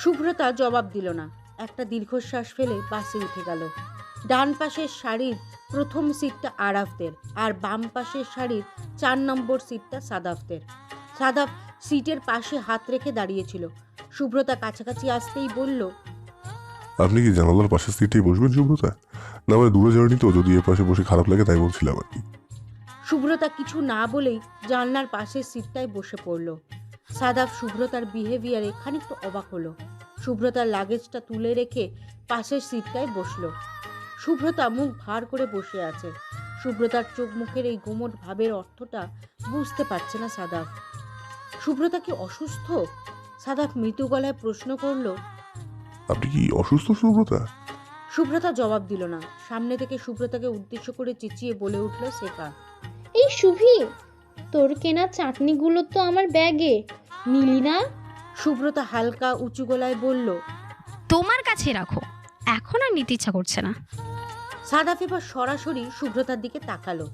শুভ্রতা জবাব দিল না। একটা দীর্ঘশ্বাস ফেলে বাসে উঠে গেল। ডান পাশের শাড়ির প্রথম সিটটা আরাফদের আর বাম পাশের শাড়ির চার নম্বর সিটটা সাদাফদের। সাদাফ সিটের পাশে হাত রেখে দাঁড়িয়েছিল। শুভ্রতা কাছাকাছি আসতেই বলল আপনি কি জানালার পাশের সিটেই বসবেন শুভ্রতা? না মানে দূরে জার্নি তো যদি এ পাশে বসে খারাপ লাগে তাই বলছিলাম আর কি। শুভ্রতা কিছু না বলেই জানলার পাশের সিটটায় বসে পড়ল। সাদাফ শুভ্রতার বিহেভিয়ারে খানিকটা অবাক হলো। শুভ্রতার লাগেজটা তুলে রেখে পাশের সিটটায় বসল। শুভ্রতা মুখ ভার করে বসে আছে। শুভ্রতার চোখ মুখের এই গোমট ভাবের অর্থটা বুঝতে পারছে না সাদাফ শুভ্রতা কি অসুস্থ? সাদাফ মৃদু গলায় প্রশ্ন করল আপনি কি অসুস্থ সুব্রতা? শুভ্রতা জবাব দিল না। সামনে থেকে শুভ্রতাকে উদ্দেশ্য করে চেঁচিয়ে বলে উঠল শেখা এই শুভি তোর কেনা চাটনিগুলো তো আমার ব্যাগে নিলি না? শুভ্রতা হালকা উঁচু গলায় বলল তোমার কাছে রাখো। এখন আর নিতে ইচ্ছা করছে না। সাদাফ এবার সরাসরি শুভ্রতার দিকে তাকালো।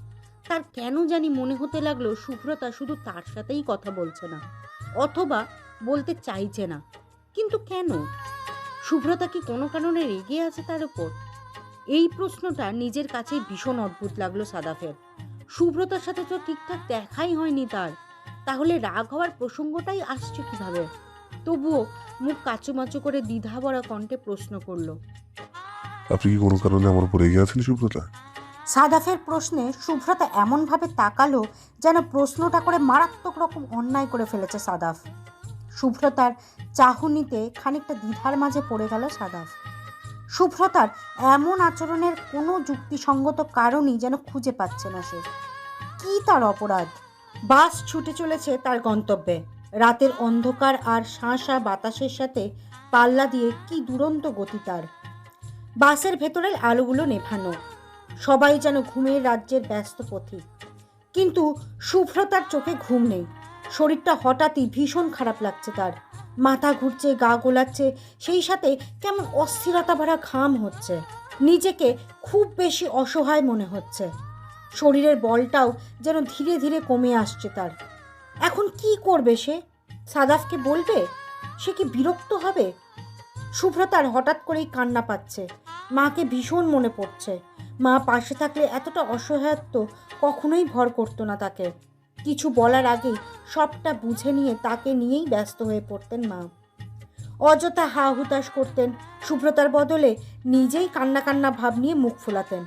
তার কেন জানি মনে হতে লাগল শুভ্রতা শুধু তার সাথেই কথা বলছে না অথবা বলতে চাইছে না। কিন্তু কেন? শুভ্রতা কি কোনো কারণে রেগে আছে তার উপর? এই প্রশ্নটা নিজের কাছেই ভীষণ অদ্ভুত লাগল সাদাফের। শুভ্রতার সাথে তো ঠিকঠাক দেখাই হয়নি তার। তাহলে রাগ হওয়ার প্রসঙ্গটাই আসছে কীভাবে? তবুও মুখ কাচুমাচু করে দ্বিধা ভরা কণ্ঠে প্রশ্ন করল আপনি কি কোনো কারণে আমার উপর রেগে আছেন সুব্রতা? সাদাফের প্রশ্নে শুভ্রতা এমনভাবে তাকালো যেন প্রশ্নটা করে মারাত্মক রকম অন্যায় করে ফেলেছে সাদাফ। শুভ্রতার চাহনিতে খানিকটা দ্বিধার মাঝে পড়ে গেল সাদাফ। শুভ্রতার এমন আচরণের কোনো যুক্তিসঙ্গত কারণই যেন খুঁজে পাচ্ছে না সে। কি তার অপরাধ? বাস ছুটে চলেছে তার গন্তব্যে। রাতের অন্ধকার আর শাঁসা বাতাসের সাথে পাল্লা দিয়ে কি দুরন্ত গতি তার। বাসের ভেতরের আলোগুলো নেভানো, সবাই যেন ঘুমের রাজ্যের ব্যস্ত পথিক। কিন্তু শুভ্রতার চোখে ঘুম নেই, শরীরটা হঠাৎই ভীষণ খারাপ লাগছে তার। মাথা ঘুরছে, গা গোলাচ্ছে, সেই সাথে কেমন অস্থিরতা ভরা ঘাম হচ্ছে। নিজেকে খুব বেশি অসহায় মনে হচ্ছে। শরীরের বলটাও যেন ধীরে ধীরে কমে আসছে তার। এখন কি করবে সে? সাদাফকে বলবে, সে কি বিরক্ত হবে? শুভ্রতার হঠাৎ করেই কান্না পাচ্ছে। মাকে ভীষণ মনে পড়ছে। মা পাশে থাকলে এতটা অসহায়ত্ব কখনোই ভর করতো না তাকে। কিছু বলার আগেই সবটা বুঝে নিয়ে তাকে নিয়েই ব্যস্ত হয়ে পড়তেন মা। অযথা হা হুতাশ করতেন শুভ্রতার বদলে নিজেই কান্না কান্না ভাব নিয়ে মুখ ফোলাতেন।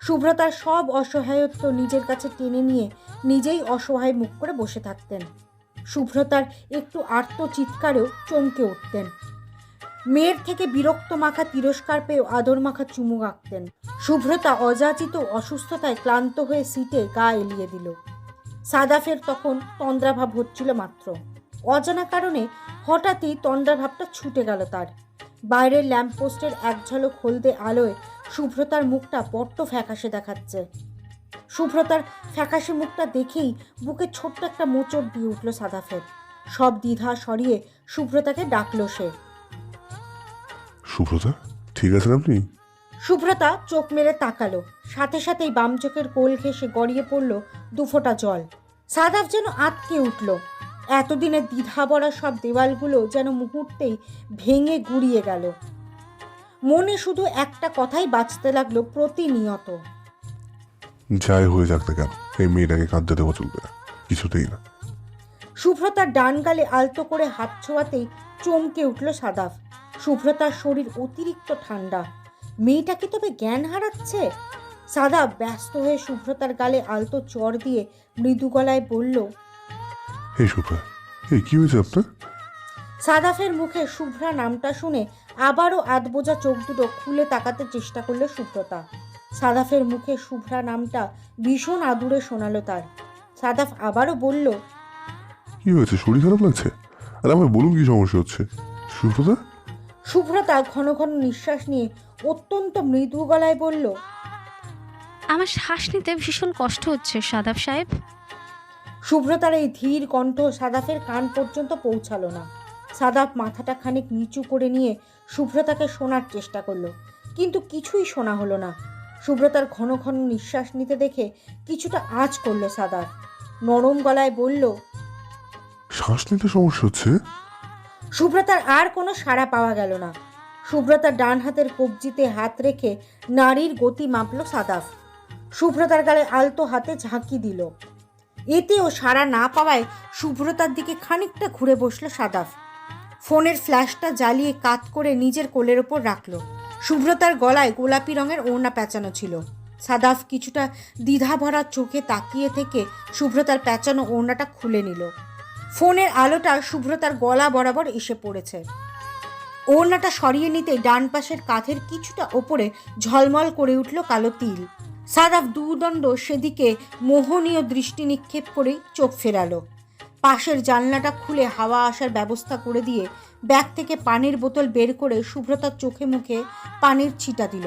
শুভ্রতার সব অসহায়ত্ব নিজের কাছে টেনে নিয়ে নিজেই অসহায় মুখ করে বসে থাকতেন। শুভ্রতার একটু আর্ত চিৎকারেও চমকে উঠতেন। মেয়ের থেকে বিরক্ত মাখা তিরস্কার পেয়েও আদর মাখা চুমু আঁকতেন। শুভ্রতা অযাচিত অসুস্থতায় ক্লান্ত হয়ে সিটে গা এলিয়ে দিল। সাদাফের তখন তন্দ্রাভাব হচ্ছিল মাত্র। অজানা কারণে হঠাৎই তন্দ্রাভাবটা ছুটে গেল তার। বাইরের ল্যাম্পপোস্টের এক ঝলক হলদে আলোয় শুভ্রতার মুখটা বড্ড ফ্যাকাশে দেখাচ্ছে। শুভ্রতার ফ্যাকাশে মুখটা দেখেই বুকে ছোট্ট একটা মোচড় দিয়ে উঠল সাদাফের সব দ্বিধা সরিয়ে শুভ্রতাকে ডাকলো সে। সুব্রতা ঠিক আছেন আপনি? শুভ্রতা চোখ মেরে তাকালো। সাথে সাথেই বাম চোখের কোল ঘেঁষে গড়িয়ে পড়ল দুফোঁটা জল। সাদাফ যেন আটকে উঠল। এতদিনে দ্বিধা ভরা সব দেওয়ালগুলো যেন মুহূর্তেই ভেঙে গুড়িয়ে গেল। মনে শুধু একটা কথাই বাঁচতে লাগল প্রতিনিয়ত। যাই হয়ে যাক না কেন? এই মেয়েটাকে কাঁদতে দেওয়া চলবে না কিছুতেই না। শুভ্রতার ডান গালে আলতো করে হাত ছোঁয়াতেই চমকে উঠল সাদাফ। শুভ্রতার শরীর অতিরিক্ত ঠান্ডা। মেয়েটা কি তবে জ্ঞান হারাচ্ছে? সাদাফ ব্যস্ত হয়ে শুভ্রতার গালে আলতো চর দিয়ে মৃদু গলায় বলল এই শুভ্রা এই কি হয়েছে আপনার? সাদাফের মুখে শুভ্রা নামটা শুনে আবারও আধবোজা চোখ দুটো খুলে তাকাতে চেষ্টা করল শুভ্রতা সাদাফের মুখে শুভ্রা নামটা ভীষণ আদুরে শোনালো তার। সাদাফ আবারও বলল কি হয়েছে? শরীর খারাপ লাগছে? আর আমায় বলুন কি সমস্যা হচ্ছে? সুব্রতা শুভ্রতা ঘন ঘন নিঃশ্বাস নিয়ে অত্যন্ত মৃদু গলায় বলল আমার শ্বাস নিতে ভীষণ কষ্ট হচ্ছে সাদাব সাহেব। শুভ্রতার এই ধীর কণ্ঠ সাদাফের কান পর্যন্ত পৌঁছালো না। সাদাফ মাথাটা খানিক নিচু করে নিয়ে শুভ্রতাকে শোনার চেষ্টা করল কিন্তু কিছুই শোনা হলো না। শুভ্রতার ঘন ঘন নিঃশ্বাস নিতে দেখে কিছুটা আঁচ করল সাদাফ নরম গলায় বলল শ্বাস নিতে সমস্যা হচ্ছে? সুব্রতার আর কোনো সাড়া পাওয়া গেল না। সুব্রতার ডান হাতের কবজিতে হাত রেখে নারীর গতি মাপল সাদাফ। সুব্রতার গালে আলতো হাতে ঝাঁকি দিল। এতেও সাড়া না পাওয়ায় সুব্রতার দিকে খানিকটা ঘুরে বসল সাদাফ। ফোনের ফ্ল্যাশটা জ্বালিয়ে কাত করে নিজের কোলের ওপর রাখল। সুব্রতার গলায় গোলাপি রঙের ওড়না প্যাঁচানো ছিল। সাদাফ কিছুটা দ্বিধা ভরা চোখে তাকিয়ে থেকে সুব্রতার প্যাঁচানো ওড়নাটা খুলে নিল। ফোনের আলোটা সুব্রতার গলা বরাবর এসে পড়েছে। ওড়নাটা সরিয়ে নিতে ডান পাশের কাঁধের কিছুটা ওপরে ঝলমল করে উঠল কালো তিল। সাদাফ দুদণ্ড সেদিকে মোহনীয় দৃষ্টি নিক্ষেপ করেই চোখ ফেরালো। পাশের জানলাটা খুলে হাওয়া আসার ব্যবস্থা করে দিয়ে ব্যাগ থেকে পানির বোতল বের করে সুব্রতার চোখে মুখে পানির ছিটা দিল।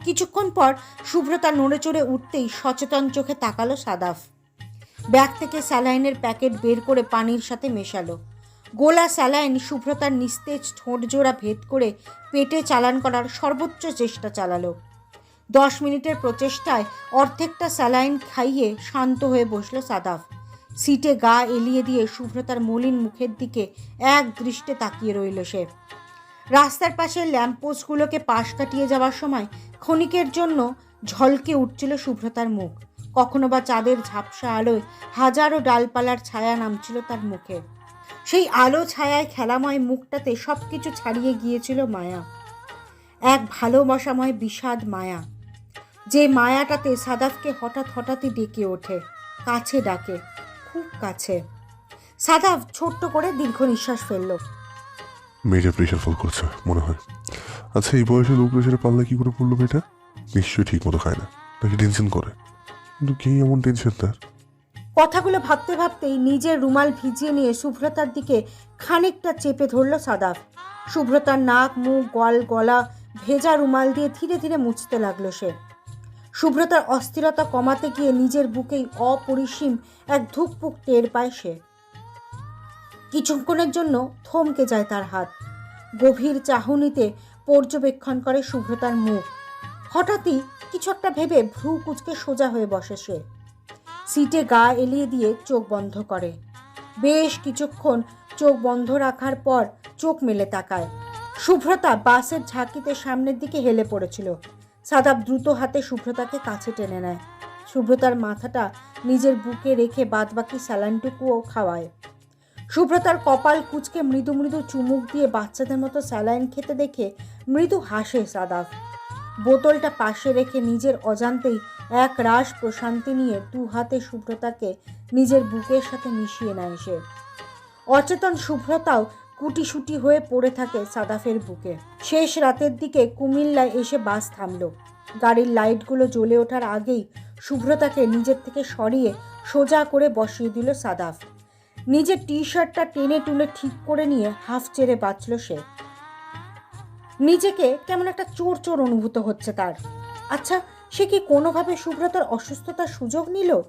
কিছুক্ষণ পর সুব্রতা নড়ে চড়ে উঠতেই সচেতন চোখে তাকালো সাদাফ। ব্যাগ থেকে স্যালাইনের প্যাকেট বের করে পানির সাথে মেশালো। গোলা স্যালাইন শুভ্রতার নিস্তেজ ঠোঁট জোড়া ভেদ করে পেটে চালান করার সর্বোচ্চ চেষ্টা চালালো। দশ মিনিটের প্রচেষ্টায় অর্ধেকটা স্যালাইন খাইয়ে শান্ত হয়ে বসল সাদাফ। সিটে গা এলিয়ে দিয়ে শুভ্রতার মলিন মুখের দিকে এক দৃষ্টে তাকিয়ে রইল সে। রাস্তার পাশে ল্যাম্পপোস্টগুলোকে পাশ কাটিয়ে যাওয়ার সময় ক্ষণিকের জন্য ঝলকে উঠছিল শুভ্রতার মুখ। কখনো বা চাঁদের ঝাপসা আলোয় হাজারো ডালপালার ছায়া নামছিল তার মুখে। সেই আলো ছায়ায় খেলাময় মুখটাতে সব কিছু ছাড়িয়ে গিয়েছিল মায়া। এক ভালোবাসাময় বিষাদ মায়া। যে মায়াটাতে সাদাফকে হঠাৎ হঠাৎই ডেকে ওঠে, কাছে ডাকে। খুব কাছে। সাদাফ ছোট্ট করে দীর্ঘ নিঃশ্বাস ফেলল। মেয়েটা প্রেশার ফল করছে মনে হয়। আচ্ছা এই বয়সে লো প্রেশারে পাল্লা কি করে পড়ল মেয়েটা? নিশ্চয়ই ঠিক মতো খায় না নাকি টেনশন করে? কিন্তু কি এমন টেনশন তার? কথাগুলো ভাবতে ভাবতেই নিজের রুমাল ভিজিয়ে নিয়ে শুভ্রতার দিকে খানিকটা চেপে ধরল সাদাফ সুব্রতার নাক মুখ গল গলা ভেজা রুমাল দিয়ে ধীরে ধীরে মুছতে লাগল সে। সুব্রতার অস্থিরতা কমাতে গিয়ে নিজের বুকেই অপরিসীম এক ধুকপুক টের পায় সে। কিছুক্ষণের জন্য থমকে যায় তার হাত। গভীর চাহনিতে পর্যবেক্ষণ করে শুভ্রতার মুখ। হঠাৎই কিছু একটা ভেবে ভ্রু কুচকে সোজা হয়ে বসে সে। সিটে গা এলিয়ে দিয়ে চোখ বন্ধ করে। বেশ কিছুক্ষণ চোখ বন্ধ রাখার পর চোখ মেলে তাকায়। শুভ্রতা বাসের ঝাঁকিতে সামনের দিকে হেলে পড়েছিল। সাদাব দ্রুত হাতে শুভ্রতাকে কাছে টেনে নেয়। শুভ্রতার মাথাটা নিজের বুকে রেখে বাদবাকি স্যালাইনটুকুও খাওয়ায়। শুভ্রতার কপাল কুচকে মৃদু মৃদু চুমুক দিয়ে বাচ্চাদের মতো স্যালাইন খেতে দেখে মৃদু হাসে সাদাফ বোতলটা পাশে রেখে নিজের অজান্তেই এক রাস প্রশান্তি নিয়ে দু হাতে শুভ্রতাকে নিজের বুকের সাথে মিশিয়ে নেয় সে। অচেতন শুভ্রতাও কুটিসুটি হয়ে পড়ে থাকে সাদাফের বুকে। শেষ রাতের দিকে কুমিল্লায় এসে বাস থামল। গাড়ির লাইটগুলো জ্বলে ওঠার আগেই শুভ্রতাকে নিজের থেকে সরিয়ে সোজা করে বসিয়ে দিল সাদাফ। নিজের টি শার্টটা টেনে টুলে ঠিক করে নিয়ে হাফ চেড়ে বাঁচল সে। নিজেকে কেমন একটা চোর চোর অনুভূত হচ্ছে তার। আচ্ছা সে কি কোনোভাবে সুব্রতার অসুস্থতার সুযোগ নিল?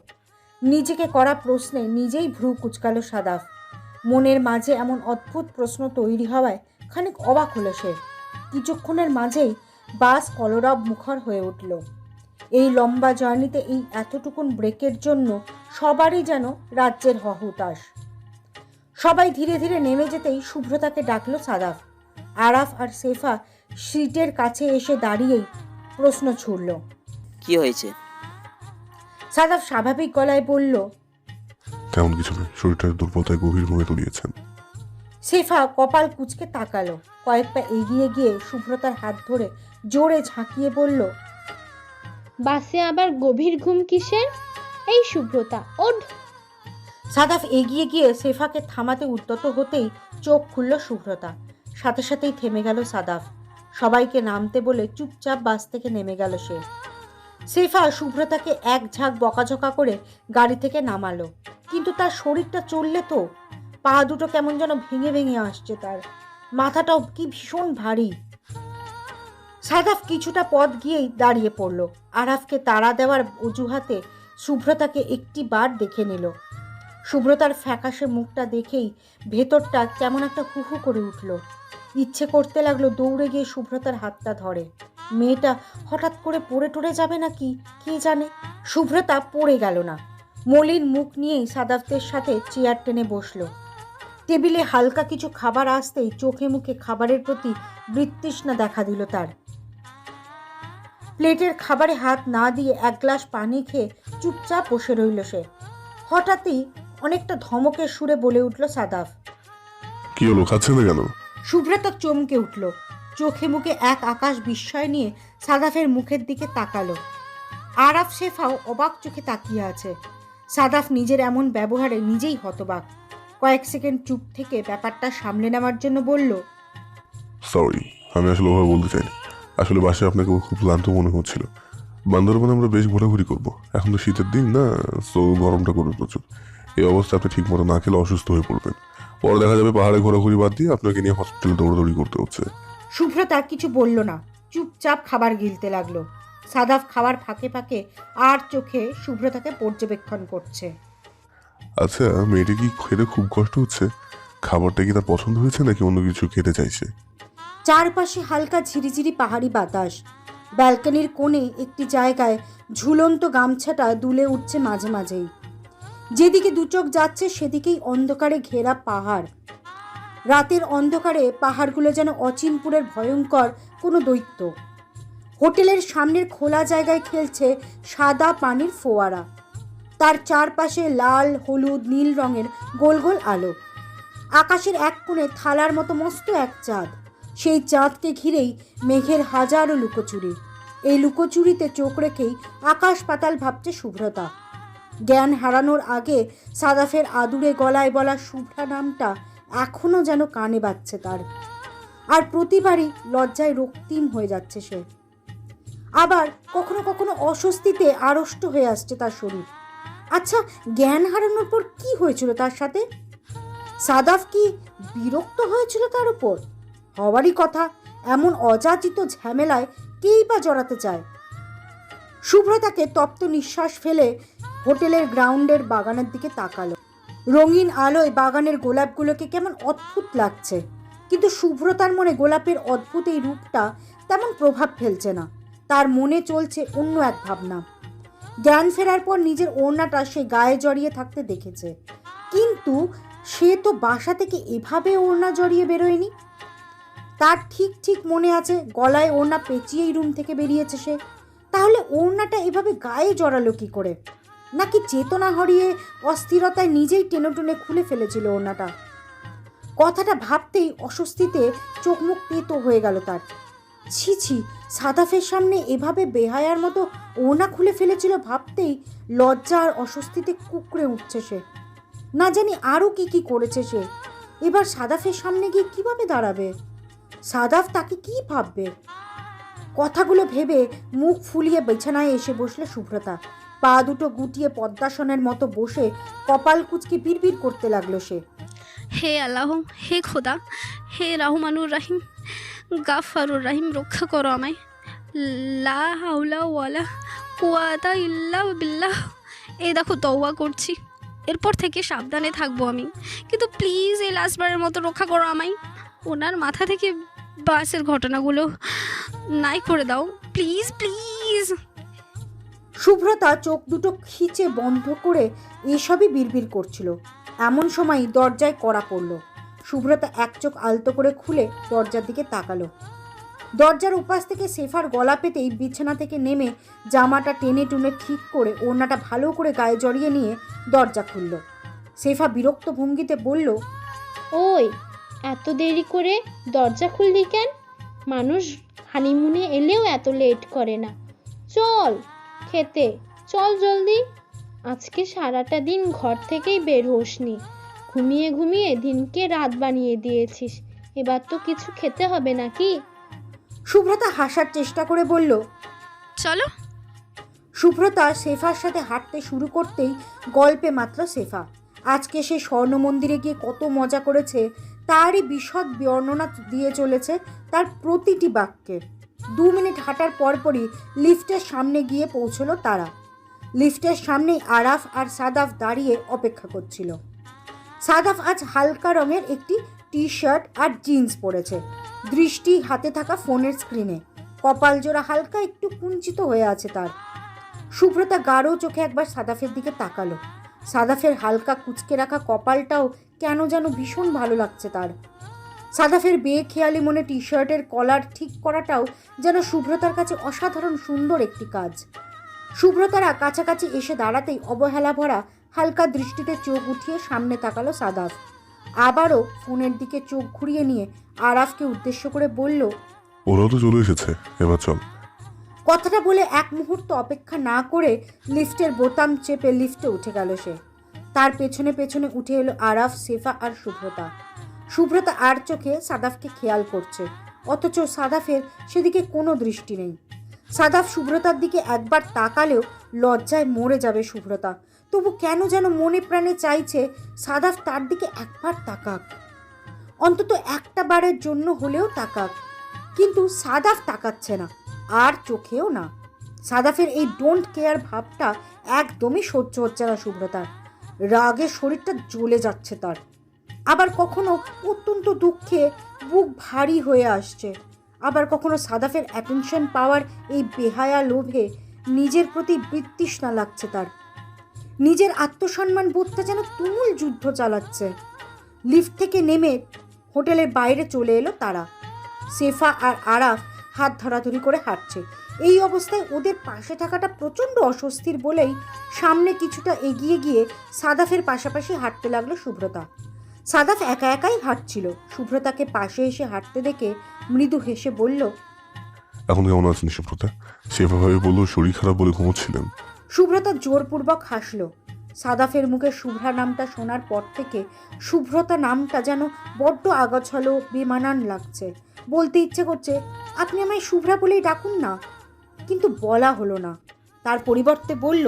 নিজেকে করা প্রশ্নে নিজেই ভ্রু কুচকালো সাদাফ। মনের মাঝে এমন অদ্ভুত প্রশ্ন তৈরি হওয়ায় খানিক অবাক হলো সে। কিছুক্ষণের মাঝেই বাস কলরব মুখর হয়ে উঠল। এই লম্বা জার্নিতে এই এতটুকুন ব্রেকের জন্য সবারই যেন রাজ্যের হহুতাশ সবাই ধীরে ধীরে নেমে যেতেই শুভ্রতাকে ডাকলো সাদাফ। আরাফ আর সেফা সিটের কাছে এসে দাঁড়িয়েই প্রশ্ন ছুড়ল। কি হয়েছে? সাদাফ স্বাভাবিক গলায় বলল তেমন কিছু নয় শরীরটার দুর্বলতায় গভীর ঘুমে তুলিয়েছেন। সেফা কপাল কুচকে তাকালো। কয়েক পা এগিয়ে গিয়ে শুভ্রতার হাত ধরে জোরে ঝাঁকিয়ে বলল বাসে আবার গভীর ঘুম কিসের? এই শুভ্রতা ওঠ। সাদাফ এগিয়ে গিয়ে সেফাকে থামাতে উদ্যত হতেই চোখ খুলল শুভ্রতা। সাথে সাথেই থেমে গেল সাদাফ। সবাইকে নামতে বলে চুপচাপ বাস থেকে নেমে গেল সে। সেফা শুভ্রতাকে এক ঝাঁক বকাঝকা করে গাড়ি থেকে নামালো। কিন্তু তার শরীরটা চললে তো? পা দুটো কেমন যেন ভেঙে ভেঙে আসছে তার। মাথাটাও কি ভীষণ ভারী। সাদাফ কিছুটা পথ গিয়েই দাঁড়িয়ে পড়ল। আরাফকে তাড়া দেওয়ার অজুহাতে শুভ্রতাকে একটি বার দেখে নিল। শুভ্রতার ফ্যাকাশে মুখটা দেখেই ভেতরটা কেমন একটা হুহু করে উঠল। ইচ্ছে করতে লাগল দৌড়ে গিয়ে শুভ্রতার হাতটা ধরে। মেয়েটা হঠাৎ করে পড়ে টরে যাবে নাকি? কে জানে? শুভ্রতা পড়ে গেল না। মলিন মুখ নিয়েই সাদাফদের সাথে চেয়ার টেনে বসল। টেবিলে হালকা কিছু খাবার আসতেই চোখে মুখে খাবারের প্রতি বৃত্তৃষ্ণা দেখা দিল তার। প্লেটের খাবারে হাত না দিয়ে এক গ্লাস পানি খেয়ে চুপচাপ বসে রইল সে। হঠাৎই অনেকটা ধমকের সুরে বলে উঠল সাদাফ কি হলো খাচ্ছে না কেন? সুব্রতা চমকে উঠল। চোখে মুখে এক আকাশ বিস্ময় নিয়ে সাদাফের মুখের দিকে তাকালো। আরাফ শেফাও অবাক চোখে তাকিয়ে আছে। সাদাফ নিজের এমন ব্যবহারে নিজেই হতবাক। কয়েক সেকেন্ড চুপ থেকে ব্যাপারটা সামলে নেওয়ার জন্য বলল সরি আমি আসলে ওভাবে বলতে চাইনি। আসলে বাসায় আপনাকে খুব ক্লান্ত মনে হচ্ছিল। বান্দরবানে আমরা বেশ ঘোরাঘুরি করব। এখন তো শীতের দিন না সো গরমটা করবে প্রচুর। এই অবস্থা আপনি ঠিক মতো না খেলে অসুস্থ হয়ে পড়বেন। পরে দেখা যাবে পাহাড়ে ঘোরাঘুরি বাদ দিয়ে আপনাকে নিয়ে হসপিটালে দৌড়াদৌড়ি করতে হচ্ছে। শুভ্রতা কিছু বলল না। চুপচাপ খাবার গিলতে লাগল। সাদাফ খাবার ফাঁকে ফাঁকে আর চোখে শুভ্রতাকে পর্যবেক্ষণ করছে। আচ্ছা মেয়েটা কি খেতে খুব কষ্ট হচ্ছে? খাবারটা কি তার পছন্দ হয়েছে নাকি অন্য কিছু খেতে চাইছে? চারপাশে হালকা ঝিরিঝিরি পাহাড়ি বাতাস। ব্যালকনির কোণে একটি জায়গায় ঝুলন্ত গামছাটা দুলে উঠছে মাঝে মাঝেই। যেদিকে দুচোখ যাচ্ছে সেদিকেই অন্ধকারে ঘেরা পাহাড়। রাতের অন্ধকারে পাহাড়গুলো যেন অচিনপুরের ভয়ঙ্কর কোনো দৈত্য। হোটেলের সামনের খোলা জায়গায় খেলছে সাদা পানির ফোয়ারা। তার চারপাশে লাল, হলুদ, নীল রঙের গোল গোল আলো। আকাশের এক কোণে থালার মতো মস্ত এক চাঁদ। সেই চাঁদকে ঘিরেই মেঘের হাজারো লুকোচুরি। এই লুকোচুরিতে চোখ রেখেই আকাশ পাতাল ভাবছে শুভ্রতা। জ্ঞান হারানোর আগে সাদাফের আদুরে গলায় বলা শুভ্রা নামটা এখনও যেন কানে বাজছে তার। আর প্রতিবারই লজ্জায় রক্তিম হয়ে যাচ্ছে সে। আবার কখনো কখনো অস্বস্তিতে আড়ষ্ট হয়ে আসছে তার শরীর। আচ্ছা জ্ঞান হারানোর পর কি হয়েছিল তার সাথে? সাদাফ কি বিরক্ত হয়েছিল তার উপর? হওয়ারই কথা, এমন অযাচিত ঝামেলায় কেই বা জড়াতে চায়? শুভ্রতাকে তপ্ত নিঃশ্বাস ফেলে হোটেলের গ্রাউন্ডের বাগানের দিকে তাকালো। রঙিন আলোয় বাগানের গোলাপগুলোকে কেমন অদ্ভুত লাগছে। কিন্তু শুভ্রতার মনে গোলাপের অদ্ভুত এই রূপটা তেমন প্রভাব ফেলছে না। তার মনে চলছে অন্য এক ভাবনা। জ্ঞান ফেরার পর নিজের ওড়নাটা সে গায়ে জড়িয়ে থাকতে দেখেছে। কিন্তু সে তো বাসা থেকে এভাবে ওড়না জড়িয়ে বেরোয়নি। তার ঠিক ঠিক মনে আছে, গলায় ওড়না পেঁচিয়েই রুম থেকে বেরিয়েছে সে। তাহলে ওড়নাটা এভাবে গায়ে জড়ালো কী করে? নাকি চেতনা হারিয়ে অস্থিরতায় নিজেই টেনে টুনে খুলে ফেলেছিল ওনাটা। কথাটা ভাবতেই অস্বস্তিতে চোখ মুখ তেতো হয়ে গেল তার। ছি ছি, সাদাফের সামনে এভাবে বেহায়ার মতো ওনা খুলে ফেলেছিল ভাবতেই লজ্জা আর অস্বস্তিতে কুকড়ে উঠছে সে। না জানি আরও কি কি করেছে সে। এবার সাদাফের সামনে গিয়ে কীভাবে দাঁড়াবে? সাদাফ তাকে কি ভাববে? কথাগুলো ভেবে মুখ ফুলিয়ে বিছানায় এসে বসলে শুভ্রতা পা দুটো গুটিয়ে পদ্মাসনের মতো বসে কপাল কুচকে বিড়বিড় করতে লাগল সে। হে আল্লাহ, হে খোদা, হে রাহমানুর রাহিম, গাফারুর রাহিম, রক্ষা করো আমায়। লা হাউলা ওয়ালা কুয়াতা ইল্লা বিল্লাহ। এই দেখো তওয়া করছি। এরপর থেকে সাবধানে থাকব আমি। কিন্তু প্লিজ এই লাস্টবারের মতো রক্ষা করো আমায়। ওনার মাথা থেকে বাসের ঘটনাগুলো নাই করে দাও। Please please. শুভ্রতা চোখ দুটো খিচে বন্ধ করে এসবই বিড়বিড় করছিল। এমন সময় দরজায় কড়া পড়ল। শুভ্রতা এক চোখ আলতো করে খুলে দরজার দিকে তাকালো। দরজার উপাস থেকে সেফার গলা পেতেই বিছানা থেকে নেমে জামাটা টেনে টুনে ঠিক করে ওড়নাটা ভালো করে গায়ে জড়িয়ে নিয়ে দরজা খুলল। সেফা বিরক্ত ভঙ্গিতে বলল, ওই, এত দেরি করে দরজা খুললি কেন? মানুষ হানিমুনে এলেও এত লেট করে না। চল খেতে। চল জলদি। আজকে সারাটা দিন ঘর থেকেই বের হোসনি। ঘুমিয়ে ঘুমিয়ে দিনকে রাত বানিয়ে দিয়েছিস। এবার তো কিছু খেতে হবে নাকি? শুভ্রতা হাসার চেষ্টা করে বলল চলো। শুভ্রতা শেফার সাথে হাঁটতে শুরু করতেই গল্পে মাত্র শেফা। আজকে সে স্বর্ণ মন্দিরে গিয়ে কত মজা করেছে তারই বিশদ বর্ণনা দিয়ে চলেছে তার প্রতিটি বাক্যে। দু মিনিট হাঁটার পরপরই লিফটের সামনে গিয়ে পৌঁছলো তারা। লিফটের সামনেই আরাফ আর সাদাফ দাঁড়িয়ে অপেক্ষা করছিল। সাদাফ আজ হালকা রঙের একটি টি শার্ট আর জিন্স পরেছে। দৃষ্টি হাতে থাকা ফোনের স্ক্রিনে। কপাল জোড়া হালকা একটু কুঞ্চিত হয়ে আছে তার। সুব্রতা গাঢ় চোখে একবার সাদাফের দিকে তাকালো। সাদাফের হালকা কুচকে রাখা কপালটাও কেন যেন ভীষণ ভালো লাগছে তার। সাদাফের বেয়ে খেয়ালি মনে টি শার্টের কলার ঠিক করাটাও যেন শুভ্রতার কাছে অসাধারণ সুন্দর একটি কাজ। শুভ্রতারা কাছাকাছি এসে দাঁড়াতেই অবহেলা ভরা হালকা দৃষ্টিতে চোখ উঠিয়ে সামনে তাকালো সাদাফ। আবারও ফোনের দিকে চোখ ঘুরিয়ে নিয়ে আরাফকে উদ্দেশ্য করে বলল ওরাও তো চলে এসেছে এবার চল। কথাটা বলে এক মুহূর্ত অপেক্ষা না করে লিফটের বোতাম চেপে লিফটে উঠে গেল সে। তার পেছনে পেছনে উঠে এলো আরাফ সেফা আর শুভ্রতা। শুভ্রতা আর চোখে সাদাফকে খেয়াল করছে, অথচ সাদাফের সেদিকে কোনো দৃষ্টি নেই। সাদাফ শুভ্রতার দিকে একবার তাকালেও লজ্জায় মরে যাবে শুভ্রতা তবু কেন যেন মনে প্রাণে চাইছে সাদাফ তার দিকে একবার তাকাক। অন্তত একটা বারের জন্য হলেও তাকাক। কিন্তু সাদাফ তাকাচ্ছে না, আর চোখেও না। সাদাফের এই ডোন্ট কেয়ার ভাবটা একদমই সহ্য হচ্ছে না সুব্রতার। রাগে শরীরটা জ্বলে যাচ্ছে তার। আবার কখনো অত্যন্ত দুঃখে বুক ভারী হয়ে আসছে। আবার কখনো সাদাফের অ্যাটেনশন পাওয়ার এই বেহায়া লোভে নিজের প্রতি বৃত্তিষ্ণা লাগছে তার। নিজের আত্মসম্মান বোধটা যেন তুমুল যুদ্ধ চালাচ্ছে। লিফট থেকে নেমে হোটেলের বাইরে চলে এলো তারা। সেফা আর আরাফ হাত ধরাধরি করে হাঁটছে। এই অবস্থায় ওদের পাশে থাকাটা প্রচণ্ড অস্বস্তির বলেই সামনে কিছুটা এগিয়ে গিয়ে সাদাফের পাশাপাশি হাঁটতে লাগল শুভ্রতা সাদাফ একা একাই হাঁটছিল। শুভ্রতাকে পাশে এসে হাঁটতে দেখে মৃদু হেসে বলল এখন কেমন আছেন সুব্রতা সেভাবে বলল শরীর খারাপ বলে ঘুমোচ্ছিলেন। শুভ্রতা জোরপূর্বক হাসল। সাদাফের মুখে শুভ্রা নামটা শোনার পর থেকে শুভ্রতা নামটা যেন বড্ড আগাছালো বেমানান লাগছে। বলতে ইচ্ছে করছে আপনি আমায় শুভ্রা বলেই ডাকুন না। কিন্তু বলা হলো না। তার পরিবর্তে বলল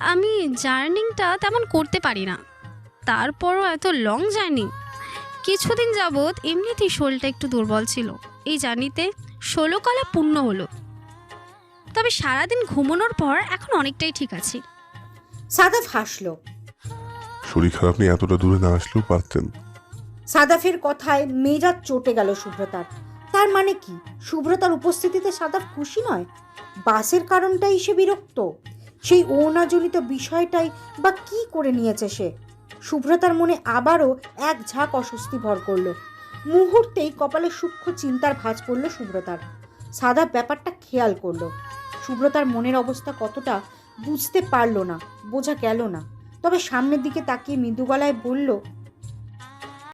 আমি জার্নিংটা তেমন করতে পারি না। তারপরও এত লং জার্নি কিছুদিন যাবৎ এমনিতেই শরীরটা একটু দুর্বল ছিল। এই জার্নিতে ষোলো কলা পূর্ণ হলো। তবে সারাদিন ঘুমানোর পর এখন অনেকটাই ঠিক আছি। সাদাফ হাসলো। শরীর খারাপ নিয়ে এতটা দূরে না আসলেও পারতেন। সাদাফের কথায় মেজাজ চটে গেল শুভ্রতার তার মানে কি? শুভ্রতার উপস্থিতিতে সাদাফ খুশি নয়? বাসের কারণটাই সে বিরক্ত? সেই ওনাজনিত বিষয়টাই বা কি করে নিয়েছে সে? শুভ্রতার মনে আবারও এক ঝাঁক অস্বস্তি ভর করল। মুহূর্তেই কপালে সূক্ষ্ম চিন্তার ভাঁজ পড়ল শুভ্রতার। সাদা ব্যাপারটা খেয়াল করল। শুভ্রতার মনের অবস্থা কতটা বুঝতে পারল না, বোঝা গেল না। তবে সামনের দিকে তাকিয়ে মৃদু গলায় বলল